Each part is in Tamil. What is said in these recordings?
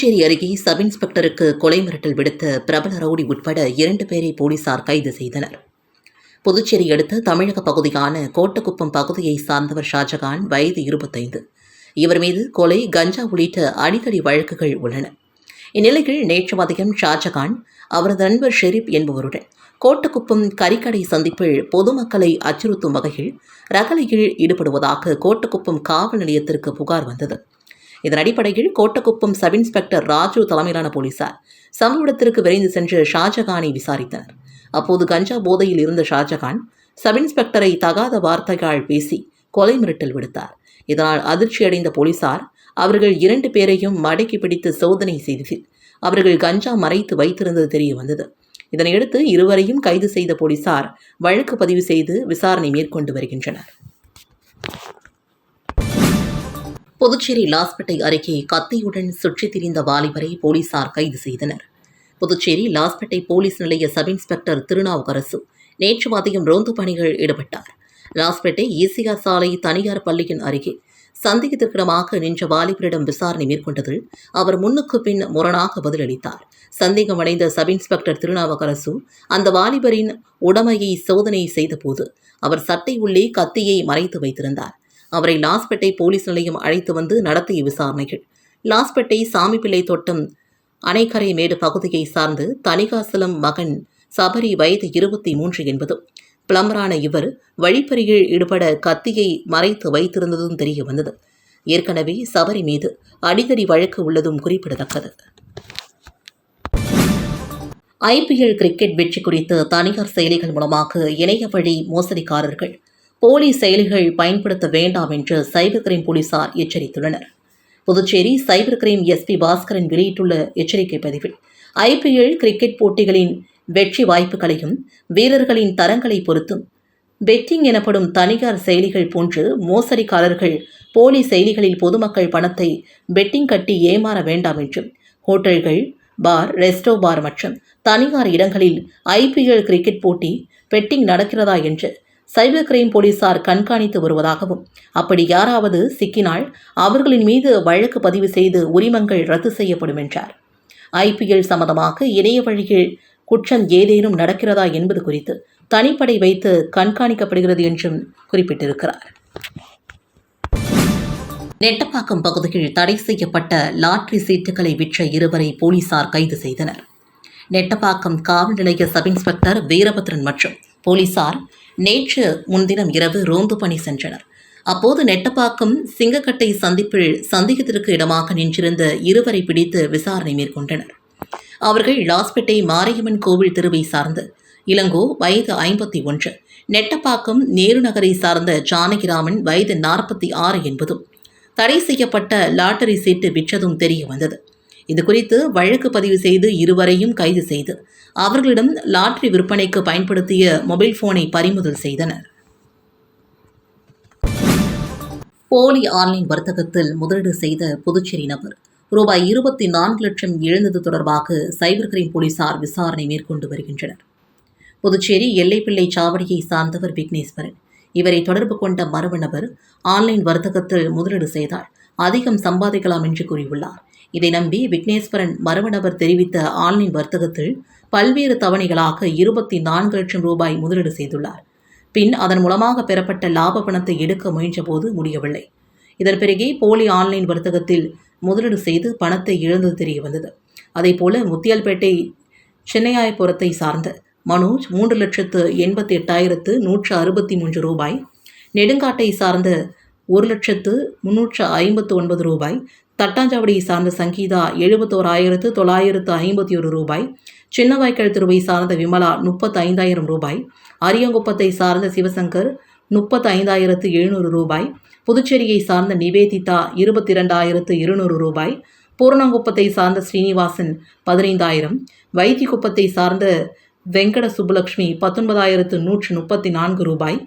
புதுச்சேரி அருகே சப் இன்ஸ்பெக்டருக்கு கொலை மிரட்டல் விடுத்த பிரபல ரவுடி உட்பட இரண்டு பேரை போலீசார் கைது செய்தனர். புதுச்சேரி அடுத்த தமிழக பகுதியான கோட்டக்குப்பம் பகுதியை சார்ந்தவர் ஷாஜகான் வயது இருபத்தைந்து. இவர் மீது கொலை கஞ்சா உள்ளிட்ட அடிக்கடி வழக்குகள் உள்ளன. இந்நிலையில் நேற்று மதியம் ஷாஜகான் அவரது நண்பர் ஷெரீப் என்பவருடன் கோட்டக்குப்பம் கறிக்கடை சந்திப்பில் பொதுமக்களை அச்சுறுத்தும் வகையில் ரகலையில் ஈடுபடுவதாக கோட்டக்குப்பம் காவல் நிலையத்திற்கு புகார் வந்தது. இதன் அடிப்படையில் கோட்டக்குப்பம் சப் இன்ஸ்பெக்டர் ராஜு தலைமையிலான போலீசார் சம்பவ இடத்திற்கு விரைந்து சென்று ஷாஜகானை விசாரித்தனர். அப்போது கஞ்சா போதையில் இருந்த ஷாஜகான் சப் இன்ஸ்பெக்டரை தகாத வார்த்தைகளால் பேசி கொலை மிரட்டல் விடுத்தார். இதனால் அதிர்ச்சியடைந்த போலீசார் அவர்கள் இரண்டு பேரையும் மடக்கி பிடித்து சோதனை செய்ததில் அவர்கள் கஞ்சா மறைத்து வைத்திருந்தது தெரிய வந்தது. இதனையடுத்து இருவரையும் கைது செய்த போலீசார் வழக்கு பதிவு செய்து விசாரணை மேற்கொண்டு வருகின்றனர். புதுச்சேரி லாஸ்பேட்டை அருகே கத்தியுடன் சுற்றித் திரிந்த வாலிபரை போலீசார் கைது செய்தனர். புதுச்சேரி லாஸ்பேட்டை போலீஸ் நிலைய சப் இன்ஸ்பெக்டர் திருநாவுக்கரசு நேற்று மதியம் ரோந்து பணிகள் ஈடுபட்டார். லாஸ்பேட்டை ஈசிஆர் சாலை தனியார் பள்ளியின் அருகே சந்தேகத்திற்கிடமாக நின்ற வாலிபரிடம் விசாரணை மேற்கொண்டதில் அவர் முன்னுக்கு பின் முரணாக பதிலளித்தார். சந்தேகமடைந்த சப் இன்ஸ்பெக்டர் திருநாவுக்கரசு அந்த வாலிபரின் உடமையை சோதனை செய்தபோது அவர் சட்டை உள்ளே கத்தியை மறைத்து வைத்திருந்தார். அவரை லாஸ்பேட்டை போலீஸ் நிலையம் அழைத்து வந்து நடத்திய விசாரணைகள். லாஸ்பேட்டை சாமிப்பிள்ளை தோட்டம் அணைக்கரை மேடு பகுதியை சார்ந்து தணிகாசலம் மகன் சபரி வயது இருபத்தி மூன்று என்பதும் பிளம்பரான இவர் வழிப்பறியில் ஈடுபட கத்தியை மறைத்து வைத்திருந்ததும் தெரிய வந்தது. ஏற்கனவே சபரி மீது அடிக்கடி வழக்கு உள்ளதும் குறிப்பிடத்தக்கது. ஐபிஎல் கிரிக்கெட் வெற்றி குறித்து தனியார் செயலிகள் மூலமாக இணைய வழி மோசடிக்காரர்கள் போலி செயலிகள் பயன்படுத்த வேண்டாம் என்று சைபர் கிரைம் போலீசார் எச்சரித்துள்ளனர். Puducherry cyber crime SP Baskaran வெளியிட்டுள்ள எச்சரிக்கை பதிவில் ஐபிஎல் கிரிக்கெட் போட்டிகளின் வெற்றி வாய்ப்புகளையும் வீரர்களின் தரங்களை பொறுத்தும் பெட்டிங் எனப்படும் தனியார் செயலிகள் போன்று மோசடிக்காரர்கள் போலி செயலிகளில் பொதுமக்கள் பணத்தை பெட்டிங் கட்டி ஏமாற வேண்டாம் என்றும் ஹோட்டல்கள் பார் ரெஸ்டோ பார் மற்றும் தனியார் இடங்களில் ஐபிஎல் கிரிக்கெட் போட்டி பெட்டிங் நடக்கிறதா என்று சைபர் கிரைம் போலீசார் கண்காணித்து வருவதாகவும் அப்படி யாராவது சிக்கினால் அவர்களின் மீது வழக்கு பதிவு செய்து உரிமங்கள் ரத்து செய்யப்படும் என்றார். ஐபிஎல் சம்பந்தமாக இணைய வழியில் குற்றம் ஏதேனும் நடக்கிறதா என்பது குறித்து தனிப்படை வைத்து கண்காணிக்கப்படுகிறது என்றும் குறிப்பிட்டிருக்கிறார். நெட்டப்பாக்கம் பகுதியில் தடை செய்யப்பட்ட லாட்ரி சீட்டுகளை விற்ற இருவரை போலீசார் கைது செய்தனர். நெட்டப்பாக்கம் காவல் நிலைய சப் இன்ஸ்பெக்டர் வீரபத்ரன் மற்றும் போலீசார் நேற்று முன்தினம் இரவு ரோந்து பணி சென்றனர். அப்போது நெட்டப்பாக்கம் சிங்கக்கட்டை சந்திப்பில் சந்தேகத்திற்கு இடமாக நின்றிருந்த இருவரை பிடித்து விசாரணை மேற்கொண்டனர். அவர்கள் லாஸ்பேட்டை மாரியம்மன் கோவில் தெருவை சார்ந்த இளங்கோ வயது ஐம்பத்தி ஒன்று நெட்டப்பாக்கம் நேரு நகரை சார்ந்த ஜானகிராமன் வயது நாற்பத்தி ஆறு என்பதும் தடை செய்யப்பட்ட லாட்டரி சீட்டு விற்றதும் தெரிய வந்தது. இது குறித்து வழக்கு பதிவு செய்து இருவரையும் கைது செய்து அவர்களிடம் லாட்ரி விற்பனைக்கு பயன்படுத்திய மொபைல் போனை பறிமுதல் செய்தனர். போலி ஆன்லைன் வர்த்தகத்தில் முதலீடு செய்த புதுச்சேரி நபர் ரூபாய் இருபத்தி நான்கு லட்சம் இழந்தது தொடர்பாக சைபர் கிரைம் போலீசார் விசாரணை மேற்கொண்டு வருகின்றனர். புதுச்சேரி எல்லைப்பிள்ளை சாவடியை சார்ந்தவர் விக்னேஸ்வரன். இவரை தொடர்பு கொண்ட மர்ம நபர் ஆன்லைன் வர்த்தகத்தில் முதலீடு செய்தால் அதிகம் சம்பாதிக்கலாம் என்று கூறியுள்ளார். இதை நம்பி விக்னேஸ்வரன் மர்ம நபர் தெரிவித்த ஆன்லைன் வர்த்தகத்தில் பல்வேறு தவணைகளாக இருபத்தி நான்கு லட்சம் ரூபாய் முதலீடு செய்துள்ளார். பின் அதன் மூலமாக பெறப்பட்ட லாப பணத்தை எடுக்க முயன்றபோது முடியவில்லை. இதன் பிறகே போலி ஆன்லைன் வர்த்தகத்தில் முதலீடு செய்து பணத்தை இழந்தது தெரிய வந்தது அதேபோல முத்தியால்பேட்டை சென்னையாயபுரத்தை சார்ந்த மனோஜ் மூன்று லட்சத்து எண்பத்தி எட்டாயிரத்து நூற்று அறுபத்தி மூன்று ரூபாய் நெடுங்காட்டை சார்ந்த ஒரு லட்சத்து முன்னூற்று ஐம்பத்து ஒன்பது ரூபாய் தட்டாஞ்சாவடியை சார்ந்த சங்கீதா எழுபத்தோராயிரத்து தொள்ளாயிரத்து ஐம்பத்தி ஒரு ரூபாய் சின்னவாய்க்கால் திருவை சார்ந்த விமலா முப்பத்து ஐந்தாயிரம் ரூபாய் அரியங்குப்பத்தை சார்ந்த சிவசங்கர் முப்பத்து ஐந்தாயிரத்து எழுநூறு ரூபாய் புதுச்சேரியை சார்ந்த நிவேதிதா இருபத்தி இரண்டாயிரத்து இருநூறு ரூபாய் பூர்ணங்குப்பத்தை சார்ந்த ஸ்ரீனிவாசன் பதினைந்தாயிரம் வைத்தியகுப்பத்தை சார்ந்த வெங்கட சுப்புலட்சுமி பத்தொன்பதாயிரத்து நூற்று முப்பத்தி நான்கு ரூபாய்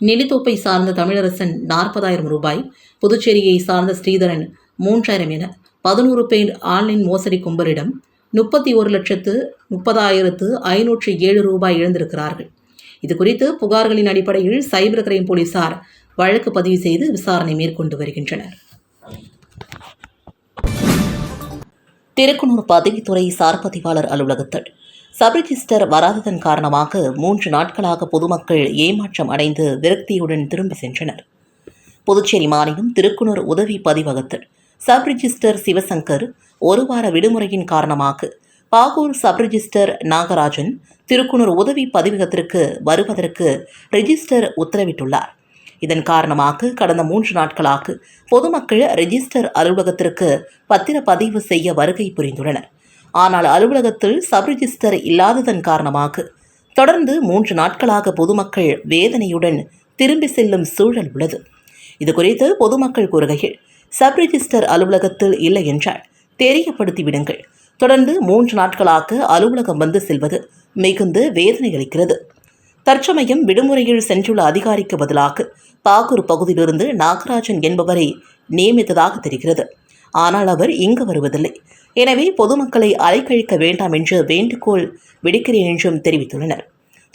நெலித்தோப்பை சார்ந்த தமிழரசன் நாற்பதாயிரம் ரூபாய் புதுச்சேரியை சார்ந்த ஸ்ரீதரன் மூன்றாயிரம் என பதினோரு பேர் ஆன்லைன் மோசடி கும்பலிடம் முப்பத்தி ஒரு லட்சத்து முப்பதாயிரத்து ஐநூற்று ஏழு ரூபாய் இழந்திருக்கிறார்கள். இது குறித்து புகார்களின் அடிப்படையில் சைபர் கிரைம் போலீசார் வழக்கு பதிவு செய்து விசாரணை மேற்கொண்டு வருகின்றனர். திருக்குனூர் பதிவுத்துறை சார்பதிவாளர் அலுவலகத்தில் சப் ரிஜிஸ்டர் வராததன் காரணமாக மூன்று நாட்களாக பொதுமக்கள் ஏமாற்றம் அடைந்து விரக்தியுடன் திரும்பி சென்றனர். புதுச்சேரி மாநிலம் திருக்குனூர் உதவி பதிவகத்தில் சப் ரிஜிஸ்டர் சிவசங்கர் ஒரு வார விடுமுறையின் காரணமாக பாகூர் சப் ரிஜிஸ்டர் நாகராஜன் திருக்குனூர் உதவி பதிவகத்திற்கு வருவதற்கு ரெஜிஸ்டர் உத்தரவிட்டுள்ளார். இதன் காரணமாக கடந்த மூன்று நாட்களாக பொதுமக்கள் ரிஜிஸ்டர் அலுவலகத்திற்கு பத்திரப்பதிவு செய்ய வருகை புரிந்துள்ளனர். ஆனால் அலுவலகத்தில் சப் ரிஜிஸ்டர் இல்லாததன் காரணமாக தொடர்ந்து மூன்று நாட்களாக பொதுமக்கள் வேதனையுடன் திரும்பி செல்லும் சூழல் உள்ளது. இது குறித்து பொதுமக்கள் கூறுகையில் சப் ரிஜிஸ்டர் அலுவலகத்தில் இல்லை என்றால் தெரியப்படுத்திவிடுங்கள் தொடர்ந்து மூன்று நாட்களாக அலுவலகம் வந்து செல்வது மிகுந்த வேதனை அளிக்கிறது தற்சமயம் விடுமுறையில் சென்றுள்ள அதிகாரிக்கு பதிலாக பாகூர் பகுதியிலிருந்து நாகராஜன் என்பவரை நியமித்ததாக தெரிகிறது. ஆனால் அவர் இங்கு வருவதில்லை. எனவே பொதுமக்களை அலைக்கழிக்க வேண்டாம் என்று வேண்டுகோள் விடுக்கிறேன் என்றும் தெரிவித்துள்ளனர்.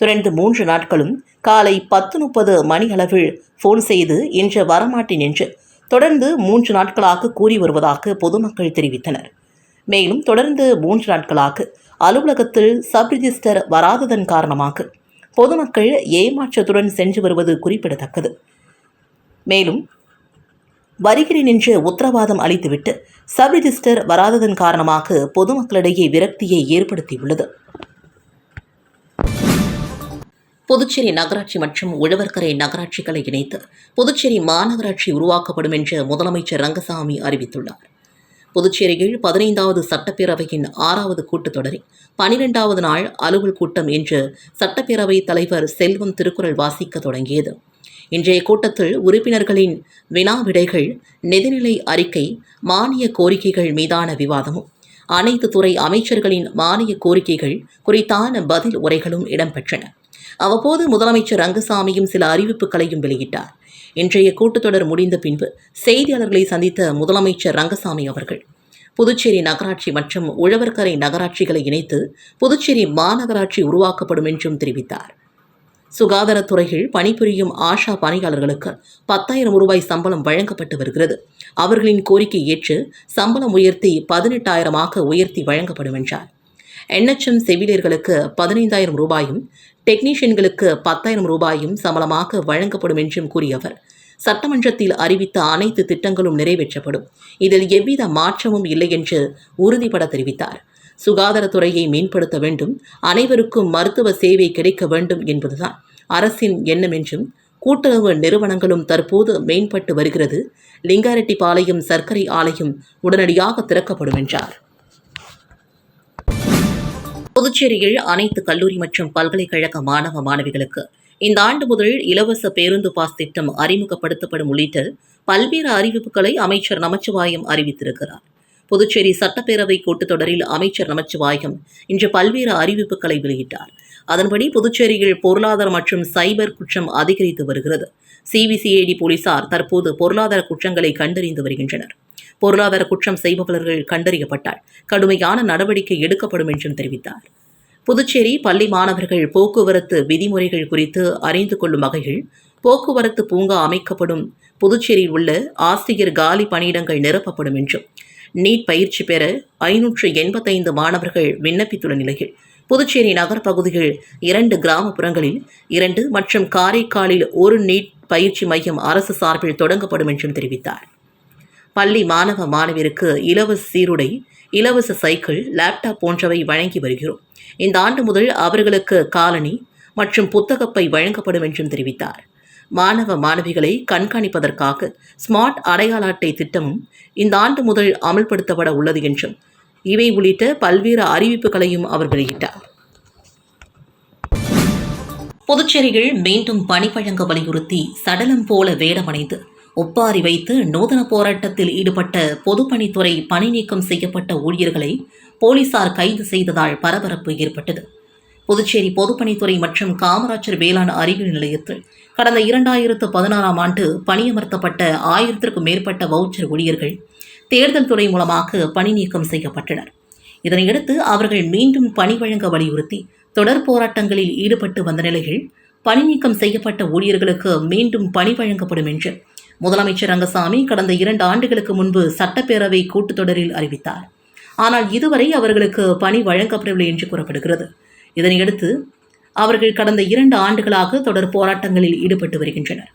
தொடர்ந்து மூன்று நாட்களும் காலை பத்து முப்பது மணியளவில் ஃபோன் செய்து இன்று வரமாட்டேன் என்று தொடர்ந்து மூன்று நாட்களாக கூறி வருவதாக பொதுமக்கள் தெரிவித்தனர். மேலும் தொடர்ந்து மூன்று நாட்களாக அலுவலகத்தில் சப் ரிஜிஸ்டர் வராததன் காரணமாக பொதுமக்கள் ஏமாற்றத்துடன் சென்று வருவது குறிப்பிடத்தக்கது. மேலும் வருகிறேன் என்று உத்தரவாதம் அளித்துவிட்டு சப் ரிஜிஸ்டர் வராததன் காரணமாக பொதுமக்களிடையே விரக்தியை ஏற்படுத்தியுள்ளது. புதுச்சேரி நகராட்சி மற்றும் உழவர்கரை நகராட்சிகளை இணைத்து புதுச்சேரி மாநகராட்சி உருவாக்கப்படும் என்று முதலமைச்சர் ரங்கசாமி அறிவித்துள்ளார். புதுச்சேரியில் பதினைந்தாவது சட்டப்பேரவையின் ஆறாவது கூட்டத்தொடரின் பனிரெண்டாவது நாள் அலுவல் கூட்டம் இன்று சட்டப்பேரவைத் தலைவர் செல்வம் திருக்குறள் வாசிக்க தொடங்கியது. இன்றைய கூட்டத்தில் உறுப்பினர்களின் வினா விடைகள் நிதிநிலை அறிக்கை மானிய கோரிக்கைகள் மீதான விவாதமும் அனைத்து துறை அமைச்சர்களின் மானிய கோரிக்கைகள் குறித்தான பதில் உரைகளும் இடம்பெற்றன. அவ்வப்போது முதலமைச்சர் ரங்கசாமியும் சில அறிவிப்புகளையும் வெளியிட்டார். இன்றைய கூட்டத்தொடர் முடிந்த பின்பு செய்தியாளர்களை சந்தித்த முதலமைச்சர் ரங்கசாமி அவர்கள் புதுச்சேரி நகராட்சி மற்றும் உழவர்கரை நகராட்சிகளை இணைத்து புதுச்சேரி மாநகராட்சி உருவாக்கப்படும் என்றும் தெரிவித்தார். சுகாதாரத்துறையில் பணிபுரியும் ஆஷா பணியாளர்களுக்கு பத்தாயிரம் ரூபாய் சம்பளம் வழங்கப்பட்டு வருகிறது. அவர்களின் கோரிக்கை ஏற்று சம்பளம் உயர்த்தி பதினெட்டாயிரமாக உயர்த்தி வழங்கப்படும் என்றார். என்எச்எம் செவிலியர்களுக்கு பதினைந்தாயிரம் ரூபாயும் டெக்னீஷியன்களுக்கு பத்தாயிரம் ரூபாயும் சம்பளமாக வழங்கப்படும் என்றும் கூறியவர். சட்டமன்றத்தில் அறிவித்த அனைத்து திட்டங்களும் நிறைவேற்றப்படும். இதில் எவ்வித மாற்றமும் இல்லை என்று உறுதிபட தெரிவித்தார். சுகாதாரத்துறையை மேம்படுத்த வேண்டும். அனைவருக்கும் மருத்துவ சேவை கிடைக்க வேண்டும் என்பதுதான் அரசின் எண்ணம் என்றும் கூட்டுறவு நிறுவனங்களும் தற்போது மேம்பட்டு வருகிறது. லிங்காரெட்டிப்பாளையம் சர்க்கரை ஆலையும் உடனடியாக திறக்கப்படும் என்றார். புதுச்சேரியில் அனைத்து கல்லூரி மற்றும் பல்கலைக்கழக மாணவ மாணவிகளுக்கு இந்த ஆண்டு முதல் இலவச பேருந்து பாஸ் திட்டம் அறிமுகப்படுத்தப்படும் உள்ளிட்ட பல்வேறு அறிவிப்புகளை அமைச்சர் நமச்சிவாயம் அறிவித்திருக்கிறார். புதுச்சேரி சட்டப்பேரவை கூட்டத்தொடரில் அமைச்சர் நமச்சிவாயம் இன்று பல்வேறு அறிவிப்புகளை வெளியிட்டார். அதன்படி புதுச்சேரியில் பொருளாதார மற்றும் சைபர் குற்றம் அதிகரித்து வருகிறது. சிபிசிஐடி போலீசார் தற்போது பொருளாதார குற்றங்களை கண்டறிந்து வருகின்றனர். பொருளாதார குற்றம் செய்பவர்கள் கண்டறியப்பட்டால் கடுமையான நடவடிக்கை எடுக்கப்படும் என்றும் தெரிவித்தார். புதுச்சேரி பள்ளி மாணவர்கள் போக்குவரத்து விதிமுறைகள் குறித்து அறிந்து கொள்ளும் வகையில் போக்குவரத்து பூங்கா அமைக்கப்படும். புதுச்சேரியில் உள்ள ஆசிரியர் காலி பணியிடங்கள் நிரப்பப்படும் என்றும் நீட் பயிற்சி பெற ஐநூற்று எண்பத்தைந்து மாணவர்கள் விண்ணப்பித்துள்ள நிலையில் புதுச்சேரி நகர் பகுதியில் இரண்டு கிராமப்புறங்களில் இரண்டு மற்றும் காரைக்காலில் ஒரு நீட் பயிற்சி மையம் அரசு சார்பில் தொடங்கப்படும் என்றும் தெரிவித்தார். பள்ளி மாணவ மாணவிற்கு இலவச சீருடை இலவச சைக்கிள் லேப்டாப் போன்றவை வழங்கி வருகிறோம். இந்த ஆண்டு முதல் அவர்களுக்கு காலணி மற்றும் புத்தகப்பை வழங்கப்படும் என்றும் தெரிவித்தார். மாணவ மாணவிகளை கண்காணிப்பதற்காக ஸ்மார்ட் அடையாள அட்டை திட்டமும் இந்த ஆண்டு முதல் அமல்படுத்தப்பட உள்ளது என்றும் இவை உள்ளிட்ட பல்வேறு அறிவிப்புகளையும் அவர் வெளியிட்டார். புதுச்சேரியில் மீண்டும் பணி வழங்க வலியுறுத்தி சடலம் போல வேடமடைந்து ஒப்பாரி வைத்து நூதன போராட்டத்தில் ஈடுபட்ட பொதுப்பணித்துறை பணி நீக்கம் செய்யப்பட்ட ஊழியர்களை போலீசார் கைது செய்ததால் பரபரப்பு ஏற்பட்டது. புதுச்சேரி பொதுப்பணித்துறை மற்றும் காமராஜர் வேளாண் அறிவியல் நிலையத்தில் கடந்த இரண்டாயிரத்து பதினாறாம் ஆண்டு பணியமர்த்தப்பட்ட ஆயிரத்திற்கும் மேற்பட்ட வவுச்சர் ஊழியர்கள் தேர்தல் துறை மூலமாக பணி நீக்கம் செய்யப்பட்டனர். இதனையடுத்து அவர்கள் மீண்டும் பணி வழங்க வலியுறுத்தி தொடர் போராட்டங்களில் ஈடுபட்டு வந்த நிலையில் பணி நீக்கம் செய்யப்பட்ட ஊழியர்களுக்கு மீண்டும் பணி வழங்கப்படும் என்று முதலமைச்சர் ரங்கசாமி கடந்த இரண்டு ஆண்டுகளுக்கு முன்பு சட்டப்பேரவை கூட்டத்தொடரில் அறிவித்தார். ஆனால் இதுவரை அவர்களுக்கு பணி வழங்கப்படவில்லை என்று கூறப்படுகிறது. இதனையடுத்து அவர்கள் கடந்த இரண்டு ஆண்டுகளாக தொடர் போராட்டங்களில் ஈடுபட்டு வருகின்றனர்.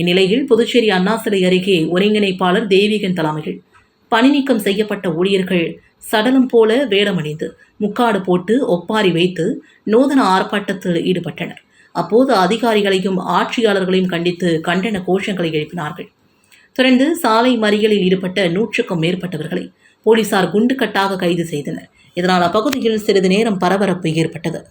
இந்நிலையில் புதுச்சேரி அண்ணா சிலை அருகே ஒருங்கிணைப்பாளர் தேவிகன் தலைமையில் பணிநீக்கம் செய்யப்பட்ட ஊழியர்கள் சடலம் போல வேடமணிந்து முக்காடு போட்டு ஒப்பாரி வைத்து நூதன ஆர்ப்பாட்டத்தில் ஈடுபட்டனர். அப்போது அதிகாரிகளையும் ஆட்சியாளர்களையும் கண்டித்து கண்டன கோஷங்களை எழுப்பினார்கள். தொடர்ந்து சாலை மறியலில் ஈடுபட்ட நூற்றுக்கும் மேற்பட்டவர்களை போலீசார் குண்டுக்கட்டாக கைது செய்தனர். இதனால் அப்பகுதியில் சிறிது நேரம் பரபரப்பு ஏற்பட்டது.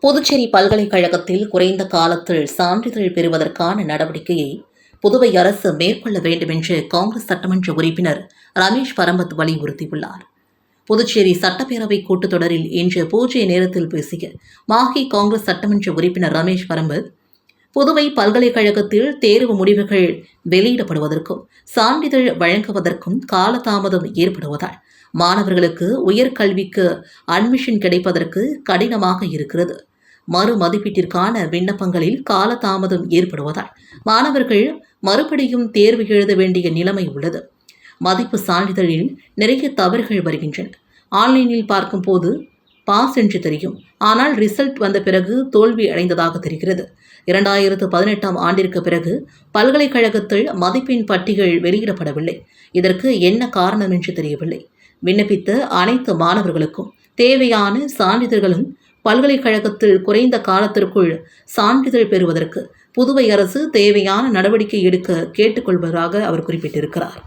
புதுச்சேரி பல்கலைக்கழகத்தில் குறைந்த காலத்தில் சான்றிதழ் பெறுவதற்கான நடவடிக்கையை புதுவை அரசு மேற்கொள்ள வேண்டும் என்று காங்கிரஸ் சட்டமன்ற உறுப்பினர் ரமேஷ் பரம்பத் வலியுறுத்தியுள்ளார். புதுச்சேரி சட்டப்பேரவை கூட்டத்தொடரில் இன்று பூஜ்ய நேரத்தில் பேசிய மாஹி காங்கிரஸ் சட்டமன்ற உறுப்பினர் ரமேஷ் பரம்பத் புதுவை பல்கலைக்கழகத்தில் தேர்வு முடிவுகள் வெளியிடப்படுவதற்கும் சான்றிதழ் வழங்குவதற்கும் காலதாமதம் ஏற்படுவதால் மாணவர்களுக்கு உயர்கல்விக்கு அட்மிஷன் கிடைப்பதற்கு கடினமாக இருக்கிறது. மறு மதிப்பீட்டிற்கான விண்ணப்பங்களில் காலதாமதம் ஏற்படுவதால் மாணவர்கள் மறுபடியும் தேர்வு எழுத வேண்டிய நிலைமை உள்ளது. மதிப்பு சான்றிதழில் நிறைய தவறுகள் வருகின்றன. ஆன்லைனில் பார்க்கும்போது பாஸ் என்று தெரியும். ஆனால் ரிசல்ட் வந்த பிறகு தோல்வி அடைந்ததாக தெரிகிறது. இரண்டாயிரத்து பதினெட்டாம் ஆண்டிற்கு பிறகு பல்கலைக்கழகத்தில் மதிப்பெண் பட்டிகள் வெளியிடப்படவில்லை. இதற்கு என்ன காரணம் என்று தெரியவில்லை. விண்ணப்பித்த அனைத்து மாணவர்களுக்கும் தேவையான சான்றிதழ்களும் பல்கலைக்கழகத்தில் குறைந்த காலத்திற்குள் சான்றிதழ் பெறுவதற்கு புதுவை அரசு தேவையான நடவடிக்கை எடுக்க கேட்டுக்கொள்வதாக அவர் குறிப்பிட்டிருக்கிறார்.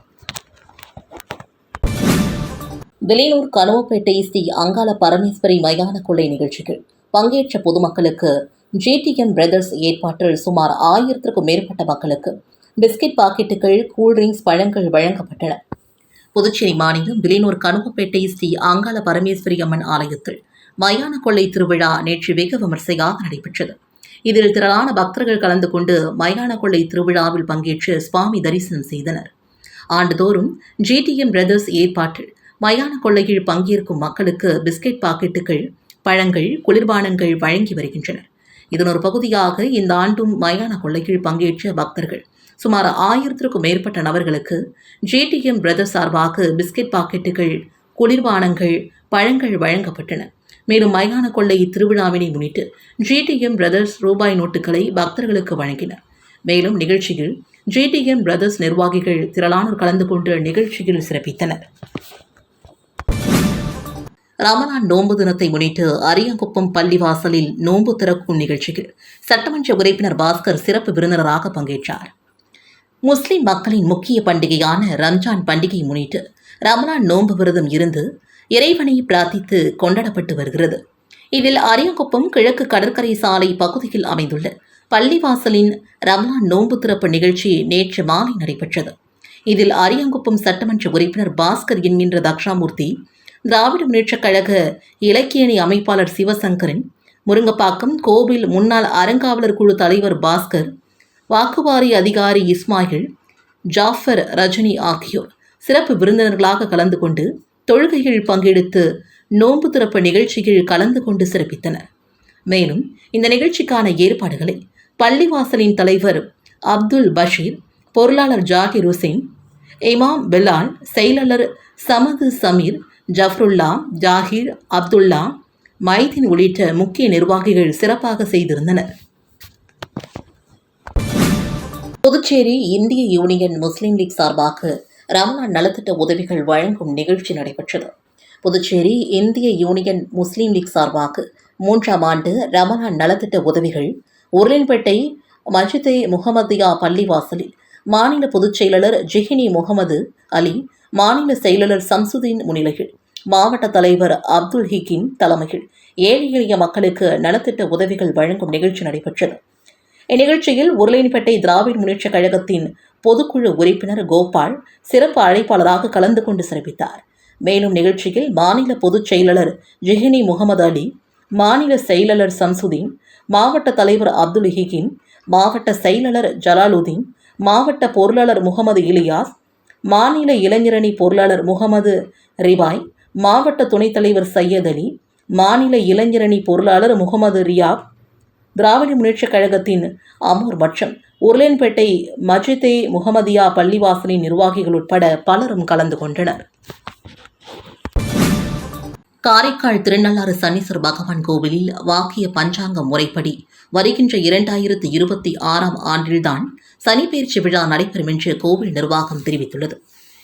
வெளியூர் கனவுப்பேட்டை ஸ்ரீ அங்காள பரமேஸ்வரி மயான கொள்ளை நிகழ்ச்சிகள் பங்கேற்ற பொதுமக்களுக்கு ஜிடிஎம் பிரதர்ஸ் ஏற்பாட்டில் சுமார் ஆயிரத்திற்கும் மேற்பட்ட மக்களுக்கு பிஸ்கட் பாக்கெட்டுகள் கூல்ட்ரிங்க்ஸ் பழங்கள் வழங்கப்பட்டன. புதுச்சேரி மாநிலம் விலையூர் கனவுப்பேட்டை ஸ்ரீ அங்காள பரமேஸ்வரி அம்மன் ஆலயத்தில் மயான கொள்ளை திருவிழா நேற்று வெகு விமர்சையாக நடைபெற்றது. இதில் திரளான பக்தர்கள் கலந்து கொண்டு மயான கொள்ளை திருவிழாவில் பங்கேற்று சுவாமி தரிசனம் செய்தனர். ஆண்டுதோறும் ஜிடிஎம் பிரதர்ஸ் ஏற்பாட்டில் மயான கொள்ளையில் பங்கேற்கும் மக்களுக்கு பிஸ்கெட் பாக்கெட்டுகள் பழங்கள் குளிர்பானங்கள் வழங்கி வருகின்றனர். இதன் ஒரு பகுதியாக இந்த ஆண்டும் மயான கொள்ளையில் பங்கேற்ற பக்தர்கள் சுமார் ஆயிரத்திற்கும் மேற்பட்ட நபர்களுக்கு ஜேடிஎம் பிரதர்ஸ் சார்பாக பிஸ்கெட் பாக்கெட்டுகள் குளிர்பானங்கள் பழங்கள் வழங்கப்பட்டன. மேலும் மயான கொள்ளை திருவிழாவினை முன்னிட்டு ஜேடிஎம் பிரதர்ஸ் ரூபாய் நோட்டுகளை பக்தர்களுக்கு வழங்கினர். மேலும் நிகழ்ச்சியில் ஜேடிஎம் பிரதர்ஸ் நிர்வாகிகள் திரளானோர் கலந்து கொண்டு நிகழ்ச்சியில் சிறப்பித்தனர். ரமலான் நோன்பு தினத்தை முன்னிட்டு அரியங்குப்பம் பள்ளிவாசலில் நோன்பு திறக்கும் நிகழ்ச்சியில் சட்டமன்ற உறுப்பினர் பாஸ்கர் சிறப்பு விருந்தினராக பங்கேற்றார். முஸ்லிம் மக்களின் முக்கிய பண்டிகையான ரம்ஜான் பண்டிகை முன்னிட்டு ரமலான் நோன்பு விரதம் இருந்து இறைவனை பிரார்த்தித்து கொண்டாடப்பட்டு வருகிறது. இதில் அரியங்குப்பம் கிழக்கு கடற்கரை சாலை பகுதியில் அமைந்துள்ள பள்ளிவாசலின் ரம்லான் நோன்பு திறப்பு நிகழ்ச்சி நேற்று மாலை நடைபெற்றது. இதில் அரியங்குப்பம் சட்டமன்ற உறுப்பினர் பாஸ்கர் என்கின்ற தக்ஷாமூர்த்தி திராவிட முன்னேற்றக் கழக இலக்கியணி அமைப்பாளர் சிவசங்கரன் முருங்கப்பாக்கம் கோவில் முன்னாள் அறங்காவலர் குழு தலைவர் பாஸ்கர் வாக்குவாரி அதிகாரி இஸ்மாயில் ஜாஃபர் ரஜினி ஆகியோர் சிறப்பு விருந்தினர்களாக கலந்து கொண்டு தொழுகையில் பங்கெடுத்து நோன்பு திறப்பு நிகழ்ச்சியில் கலந்து கொண்டு சிறப்பித்தனர். மேலும் இந்த நிகழ்ச்சிக்கான ஏற்பாடுகளை பள்ளிவாசலின் தலைவர் அப்துல் பஷீர் பொருளாளர் ஜாகிர் ஹுசைன் இமாம் பிலால் செயலாளர் சமது சமீர் ஜஃப்ருல்லா ஜாகிர் அப்துல்லா மைதீன் உள்ளிட்ட முக்கிய நிர்வாகிகள் சிறப்பாக செய்திருந்தனர். புதுச்சேரி இந்திய யூனியன் முஸ்லீம் லீக் சார்பாக ரமலான் நலத்திட்ட உதவிகள் வழங்கும் நிகழ்ச்சி நடைபெற்றது. புதுச்சேரி இந்திய யூனியன் முஸ்லீம் லீக் சார்பாக மூன்றாம் ஆண்டு ரமலான் நலத்திட்ட உதவிகள் உருளின்பேட்டை மஜிதே முகமதியா பள்ளிவாசலில் மாநில பொதுச் செயலாளர் ஜிஹினி முகமது அலி மாநில செயலாளர் சம்சுதீன் முன்னிலையில் மாவட்ட தலைவர் அப்துல் ஹிகின் தலைமையில் ஏழை எளிய மக்களுக்கு நலத்திட்ட உதவிகள் வழங்கும் நிகழ்ச்சி நடைபெற்றது. இந்நிகழ்ச்சியில் உருளையன்பேட்டை திராவிட முன்னேற்றக் கழகத்தின் பொதுக்குழு உறுப்பினர் கோபால் சிறப்பு அழைப்பாளராக கலந்து கொண்டு சிறப்பித்தார். மேலும் நிகழ்ச்சியில் மாநில பொதுச் செயலாளர் ஜிஹினி முகமது அலி மாநில செயலாளர் சம்சுதீன் மாவட்ட தலைவர் அப்துல் ஹிகின் மாவட்ட செயலாளர் ஜலாலுதீன் மாவட்ட பொருளாளர் முகமது இலியாஸ் மாநில இளைஞரணி பொருளாளர் முகமது ரிவாய் மாவட்ட துணைத் தலைவர் சையத் அலி மாநில இளைஞரணி பொருளாளர் முகமது ரியாப் திராவிட முன்னேற்றக் கழகத்தின் அமோர் மற்றும் உருளேன்பேட்டை மஜிதே முகமதியா பள்ளிவாசலின் நிர்வாகிகள் உட்பட பலரும் கலந்து கொண்டனர். காரைக்கால் திருநள்ளாறு சனீஸ்வர் பகவான் கோவிலில் வாக்கிய பஞ்சாங்க முறைப்படி வருகின்ற இரண்டாயிரத்து இருபத்தி ஆறாம் ஆண்டில்தான் சனிப்பெயர்ச்சி விழா நடைபெறும் என்று கோவில் நிர்வாகம் தெரிவித்துள்ளது.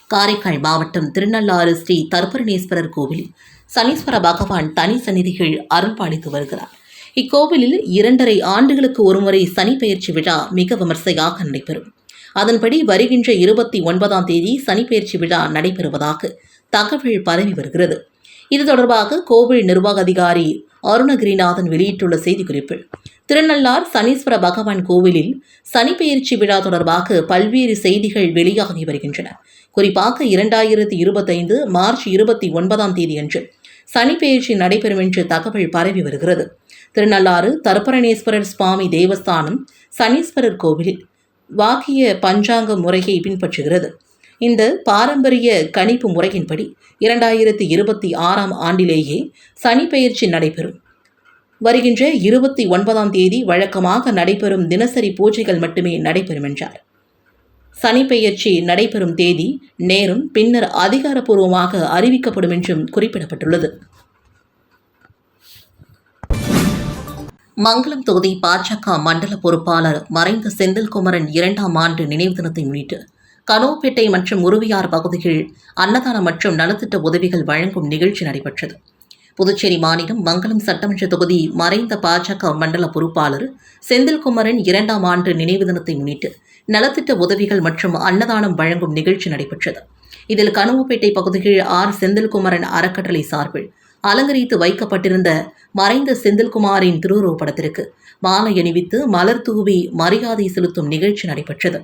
காரைக்கால் மாவட்டம் திருநள்ளாறு ஸ்ரீ தர்பரணேஸ்வரர் கோவிலில் சனீஸ்வர பகவான் தனி சந்நிதிகள் அருள்பாலித்து வருகிறார். இக்கோவிலில் இரண்டரை ஆண்டுகளுக்கு ஒருமுறை சனிப்பெயர்ச்சி விழா மிக விமர்சையாக நடைபெறும். அதன்படி வருகின்ற இருபத்தி ஒன்பதாம் தேதி சனிப்பெயர்ச்சி விழா நடைபெறுவதாக தகவல் பரவி வருகிறது. இது தொடர்பாக கோவில் நிர்வாக அதிகாரி அருணகிரிநாதன் வெளியிட்டுள்ள செய்திக்குறிப்பில் திருநள்ளார் சனீஸ்வர பகவான் கோவிலில் சனிப்பெயர்ச்சி விழா தொடர்பாக பல்வேறு செய்திகள் வெளியாகி வருகின்றன. குறிப்பாக இரண்டாயிரத்தி இருபத்தைந்து மார்ச் இருபத்தி ஒன்பதாம் தேதியன்று சனிப்பெயர்ச்சி நடைபெறும் என்று தகவல் பரவி வருகிறது. திருநள்ளாறு தர்பரணேஸ்வரர் சுவாமி தேவஸ்தானம் சனீஸ்வரர் கோவிலில் வாக்கிய பஞ்சாங்க முறையை பின்பற்றுகிறது. இந்த பாரம்பரிய கணிப்பு முறையின்படி இரண்டாயிரத்தி இருபத்தி ஆறாம் ஆண்டிலேயே சனி பெயர்ச்சி நடைபெறும். வருகின்ற இருபத்தி ஒன்பதாம் தேதி வழக்கமாக நடைபெறும் தினசரி பூஜைகள் மட்டுமே நடைபெறும் என்றார் சனி பெயர்ச்சி நடைபெறும் தேதி நேரம் பின்னர் அதிகாரப்பூர்வமாக அறிவிக்கப்படும் என்றும் குறிப்பிடப்பட்டுள்ளது. மங்களம் தொகுதி பாஜக மண்டல பொறுப்பாளர் மறைந்த செந்தில்குமரன் இரண்டாம் ஆண்டு நினைவு தினத்தை முன்னிட்டு கனோப்பேட்டை மற்றும் உருவியார் பகுதியில் அன்னதானம் மற்றும் நலத்திட்ட உதவிகள் வழங்கும் நிகழ்ச்சி நடைபெற்றது. புதுச்சேரி மாநிலம் மங்களம் சட்டமன்ற தொகுதி மறைந்த பாஜக மண்டல பொறுப்பாளர் செந்தில்குமரன் இரண்டாம் ஆண்டு நினைவு தினத்தை முன்னிட்டு நலத்திட்ட உதவிகள் மற்றும் அன்னதானம் வழங்கும் நிகழ்ச்சி நடைபெற்றது. இதில் கனவுப்பேட்டை பகுதியில் ஆர். செந்தில்குமரன் அறக்கட்டளை சார்பில் அலங்கரித்து வைக்கப்பட்டிருந்த மறைந்த செந்தில்குமாரின் திருவுருவப்படத்திற்கு மாலை அணிவித்து மலர் தூவி மரியாதை செலுத்தும் நிகழ்ச்சி நடைபெற்றது.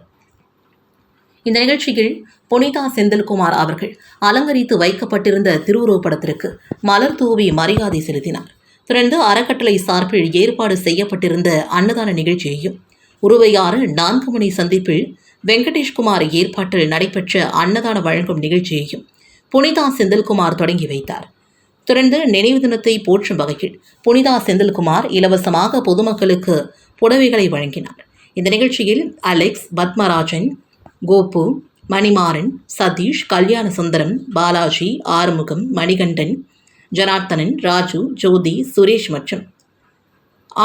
இந்த நிகழ்ச்சியில் புனிதா செந்தில்குமார் அவர்கள் அலங்கரித்து வைக்கப்பட்டிருந்த திருவுருவப்படத்திற்கு மலர் தூவி மரியாதை செலுத்தினார். தொடர்ந்து அறக்கட்டளை சார்பில் ஏற்பாடு செய்யப்பட்டிருந்த அன்னதான நிகழ்ச்சியையும் உருவையாறு நான்கு மணி சந்திப்பில் வெங்கடேஷ்குமார் ஏற்பாட்டில் நடைபெற்ற அன்னதான வழங்கும் நிகழ்ச்சியையும் புனிதா செந்தில்குமார் தொடங்கி வைத்தார். தொடர்ந்து நினைவு தினத்தை போற்றும் வகையில் புனிதா செந்தில்குமார் இலவசமாக பொதுமக்களுக்கு புடவைகளை வழங்கினார். இந்த நிகழ்ச்சியில் அலெக்ஸ் பத்மராஜன் கோபு மணிமாறன் சதீஷ் கல்யாண சுந்தரம் பாலாஜி ஆறுமுகம் மணிகண்டன் ஜனார்த்தனன் ராஜு ஜோதி சுரேஷ் மற்றும்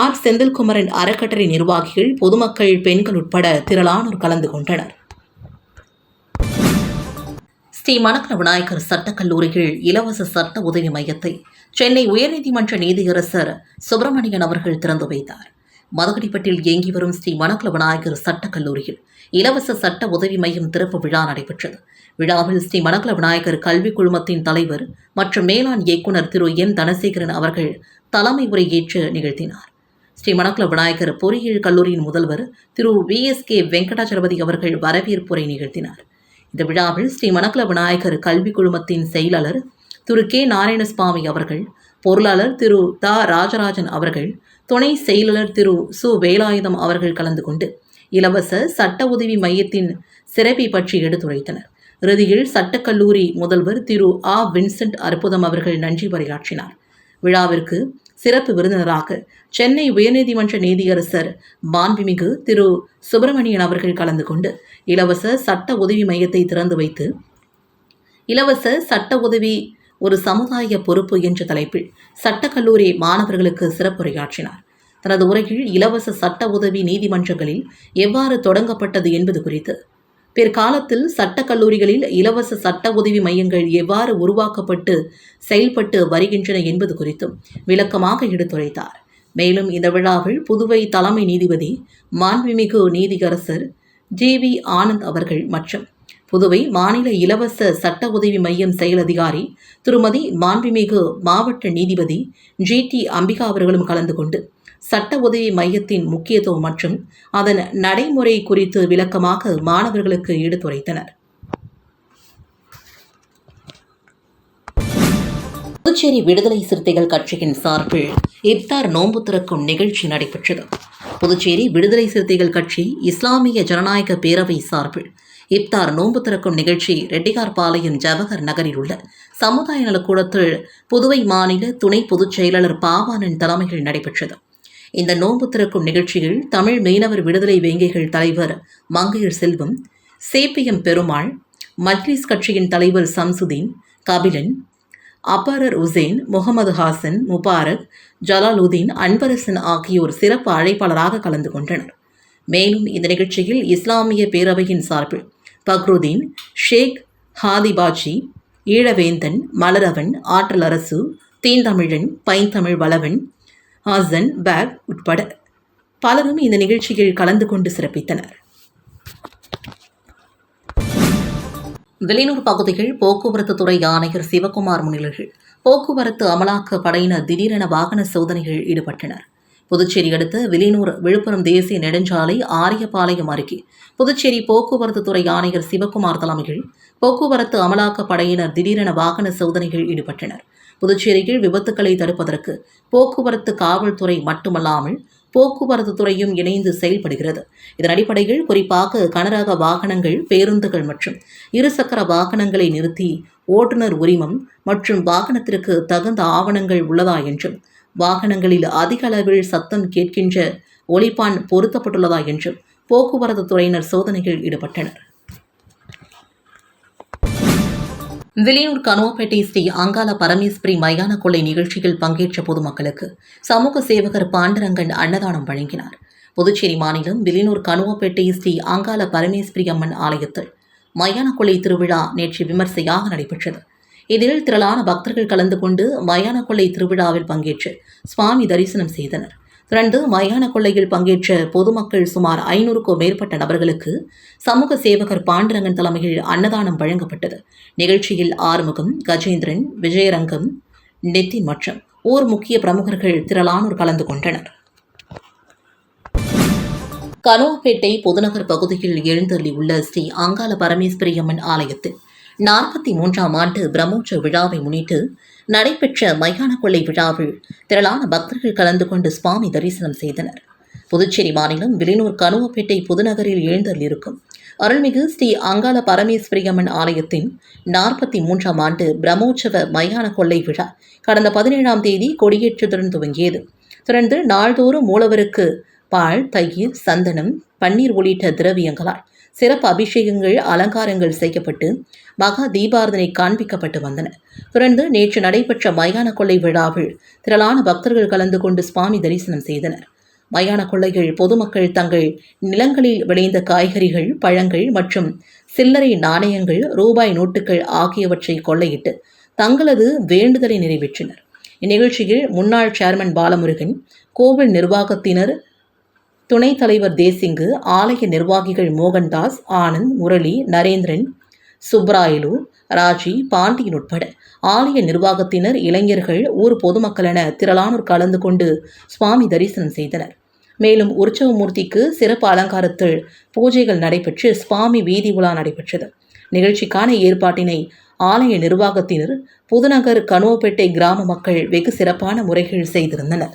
ஆர். செந்தில்குமரன் அறக்கட்டளை நிர்வாகிகள் பொதுமக்கள் பெண்கள் உட்பட திரளானோர் கலந்து கொண்டனர். ஸ்ரீ மணக்கர விநாயகர் சட்டக்கல்லூரியில் இலவச சட்ட உதவி மையத்தை சென்னை உயர்நீதிமன்ற நீதியரசர் சுப்பிரமணியன் அவர்கள் திறந்து வைத்தார். மதகடிப்பட்டில் இயங்கி வரும் ஸ்ரீ மணக்கல விநாயகர் சட்டக்கல்லூரியில் இலவச சட்ட உதவி மையம் திறப்பு விழா நடைபெற்றது. விழாவில் ஸ்ரீ மணக்கல விநாயகர் கல்விக் குழுமத்தின் தலைவர் மற்றும் மேலாண் இயக்குநர் திரு என் தனசேகரன் அவர்கள் தலைமை உரையேற்று நிகழ்த்தினார். ஸ்ரீ மணக்கல விநாயகர் பொறியியல் கல்லூரியின் முதல்வர் Thiru V. S. K. Venkatachalapathy அவர்கள் வரவேற்புரை நிகழ்த்தினார். இந்த விழாவில் ஸ்ரீ மணக்கல விநாயகர் கல்விக் குழுமத்தின் செயலாளர் திரு கே. நாராயணசுவாமி அவர்கள் பொருளாளர் திரு த. ராஜராஜன் அவர்கள் துணை செயலாளர் திரு சு. வேலாயுதம் அவர்கள் கலந்து கொண்டு இலவச சட்ட உதவி மையத்தின் சிறப்பை பற்றி எடுத்துரைத்தனர். இறுதியில் சட்டக்கல்லூரி முதல்வர் திரு ஆ. வின்சென்ட் அற்புதம் அவர்கள் நன்றி உரையாற்றினார் விழாவிற்கு சிறப்பு விருந்தினராக சென்னை உயர்நீதிமன்ற நீதியரசர் மாண்புமிகு திரு சுப்பிரமணியன் அவர்கள் கலந்து கொண்டு இலவச சட்ட உதவி மையத்தை திறந்து வைத்து இலவச சட்ட உதவி ஒரு சமுதாய பொறுப்பு என்ற தலைப்பில் சட்டக்கல்லூரி மாணவர்களுக்கு சிறப்புரையாற்றினார். தனது உரையில் இலவச சட்ட உதவி நீதிமன்றங்களில் எவ்வாறு தொடங்கப்பட்டது என்பது குறித்து. பிற்காலத்தில் சட்ட கல்லூரிகளில் இலவச சட்ட உதவி மையங்கள் எவ்வாறு உருவாக்கப்பட்டு செயல்பட்டு வருகின்றன என்பது குறித்தும் விளக்கமாக எடுத்துரைத்தார். மேலும் இந்த விழாவில் புதுவை தலைமை நீதிபதி மாண்புமிகு நீதியரசர் ஜி வி ஆனந்த் அவர்கள் மற்றும் புதுவை மாநில இலவச சட்ட உதவி மையம் செயல் அதிகாரி திருமதி மாண்புமிகு மாவட்ட நீதிபதி ஜி டி அம்பிகா அவர்களும் கலந்து கொண்டு சட்ட உதவி மையத்தின் முக்கியத்துவம் மற்றும் அதன் நடைமுறை குறித்து விளக்கமாக மாணவர்களுக்கு எடுத்துரைத்தனர். புதுச்சேரி விடுதலை சிறுத்தைகள் கட்சியின் சார்பில் இப்தார் நோன்பு திறக்கும் நிகழ்ச்சி நடைபெற்றது. புதுச்சேரி விடுதலை சிறுத்தைகள் கட்சி இஸ்லாமிய ஜனநாயக பேரவை சார்பில் இப்தார் நோன்பு திறக்கும் நிகழ்ச்சி ரெட்டிகார்பாளையம் ஜவஹர் நகரில் உள்ள சமுதாய நலக்கூடத்தில் புதுவை மாநில துணை பொதுச் செயலாளர் பாவானன் தலைமையில் நடைபெற்றது. இந்த நோன்பு திறக்கும் நிகழ்ச்சியில் தமிழ் மீனவர் விடுதலை வேங்கைகள் தலைவர் மங்கையர் செல்வம் சேப்பியம் பெருமாள் மஜ்லிஸ் கட்சியின் தலைவர் சம்சுதீன் கபிலன் அப்பாரர் உசேன் முகமது ஹாசன் முபாரக் ஜலாலுதீன் அன்பரசன் ஆகியோர் சிறப்பு அழைப்பாளராக கலந்து கொண்டனர். மேலும் இந்த நிகழ்ச்சியில் இஸ்லாமிய பேரவையின் சார்பில் பக்ருதீன் ஷேக் ஹாதிபாஜி ஈழவேந்தன் மலரவன் ஆற்றல் அரசு தீந்தமிழன் பைந்தமிழ் வளவன் ஹாசன் பேக் உட்பட பலரும் இந்த நிகழ்ச்சியில் கலந்து கொண்டு சிறப்பித்தனர். வெளியூர் பகுதியில் போக்குவரத்து துறை ஆணையர் சிவகுமார் முன்னிலையில் போக்குவரத்து அமலாக்க படையினர் திடீரென வாகன சோதனையில் ஈடுபட்டனர். புதுச்சேரி அடுத்த விலினூர் விழுப்புரம் தேசிய நெடுஞ்சாலை ஆரியபாளையம் அருகே புதுச்சேரி போக்குவரத்து துறை ஆணையர் சிவகுமார் தலைமையில் போக்குவரத்து அமலாக்க படையினர் திடீரென வாகன சோதனையில் ஈடுபட்டனர். புதுச்சேரியில் விபத்துக்களை தடுப்பதற்கு போக்குவரத்து காவல்துறை மட்டுமல்லாமல் போக்குவரத்து துறையும் இணைந்து செயல்படுகிறது. இதன் அடிப்படையில் குறிப்பாக கனரக வாகனங்கள் பேருந்துகள் மற்றும் இருசக்கர வாகனங்களை நிறுத்தி ஓட்டுநர் உரிமம் மற்றும் வாகனத்திற்கு தகுந்த ஆவணங்கள் உள்ளதா என்றும் வாகனங்களில் அதிக அளவில் சத்தம் கேட்கின்ற ஒலிப்பான் பொருத்தப்பட்டுள்ளதா என்றும் போக்குவரத்து துறையினர் சோதனையில் ஈடுபட்டனர். விலையூர் கனுவப்பேட்டை ஸ்ரீ அங்காள பரமேஸ்வரி மயான கொள்ளை நிகழ்ச்சியில் பங்கேற்ற பொதுமக்களுக்கு சமூக சேவகர் பாண்டரங்கன் அன்னதானம் வழங்கினார். புதுச்சேரி மாநிலம் விலையூர் கனுவப்பேட்டை ஸ்ரீ அங்காள பரமேஸ்வரி அம்மன் ஆலயத்தில் மயான கொள்ளை திருவிழா நேற்று விமர்சையாக நடைபெற்றது. இதில் திரளான பக்தர்கள் கலந்து கொண்டு மயான கொள்ளை திருவிழாவில் பங்கேற்று சுவாமி தரிசனம் செய்தனர். தொடர்ந்து மயான கொள்ளையில் பங்கேற்ற பொதுமக்கள் சுமார் ஐநூறுக்கும் மேற்பட்ட நபர்களுக்கு சமூக சேவகர் பாண்டரங்கன் தலைமையில் அன்னதானம் வழங்கப்பட்டது. நிகழ்ச்சியில் ஆறுமுகம் கஜேந்திரன் விஜயரங்கம் நிதின் மற்றும் ஊர் முக்கிய பிரமுகர்கள் திரளானோர் கலந்து கொண்டனர். கனோபேட்டை புதுநகர் பகுதியில் எழுந்தள்ளியுள்ள ஸ்ரீ அங்காள பரமேஸ்வரி அம்மன் ஆலயத்தில் நாற்பத்தி மூன்றாம் ஆண்டு பிரம்மோற்சவ விழாவை முன்னிட்டு நடைபெற்ற மையான கொள்ளை விழாவில் திரளான பக்தர்கள் கலந்து கொண்டு சுவாமி தரிசனம் செய்தனர். புதுச்சேரி மாநிலம் விலினூர் கனுவப்பேட்டை புதுநகரில் எழுந்தள்ளிருக்கும் அருள்மிகு ஸ்ரீ அங்காள பரமேஸ்வரியம்மன் ஆலயத்தின் நாற்பத்தி மூன்றாம் ஆண்டு பிரம்மோற்சவ மயான கொள்ளை விழா கடந்த பதினேழாம் தேதி கொடியேற்றத்துடன் துவங்கியது. தொடர்ந்து நாள்தோறும் மூலவருக்கு பால் தயிர் சந்தனம் பன்னீர் உள்ளிட்ட திரவியங்களால் சிறப்பு அபிஷேகங்கள் அலங்காரங்கள் செய்யப்பட்டு மகா தீபாரதனை காண்பிக்கப்பட்டு வந்தன. தொடர்ந்து நேற்று நடைபெற்ற மயான கொள்ளை விழாவில் திரளான பக்தர்கள் கலந்து கொண்டு சுவாமி தரிசனம் செய்தனர். மயான கொள்ளைகள் பொதுமக்கள் தங்கள் நிலங்களில் விளைந்த காய்கறிகள் பழங்கள் மற்றும் சில்லறை நாணயங்கள் ரூபாய் நோட்டுகள் ஆகியவற்றை கொள்ளையிட்டு தங்களது வேண்டுதலை நிறைவேற்றினர். இந்நிகழ்ச்சியில் முன்னாள் சேர்மன் பாலமுருகன் கோவில் நிர்வாகத்தினர் துணைத் தலைவர் தேசிங்கு ஆலய நிர்வாகிகள் மோகன்தாஸ் ஆனந்த் முரளி நரேந்திரன் சுப்ராயலு ராஜி பாண்டியன் உட்பட ஆலய நிர்வாகத்தினர் இளைஞர்கள் ஊர் பொதுமக்கள் என திரளானோர் கலந்து கொண்டு சுவாமி தரிசனம் செய்தனர். மேலும் உற்சவமூர்த்திக்கு சிறப்பு அலங்காரத்தில் பூஜைகள் நடைபெற்று சுவாமி வீதி உலா நடைபெற்றது. நிகழ்ச்சிக்கான ஏற்பாட்டினை ஆலய நிர்வாகத்தினர் புதுநகர் கனுவப்பேட்டை கிராம மக்கள் வெகு சிறப்பான முறைகள் செய்திருந்தனர்.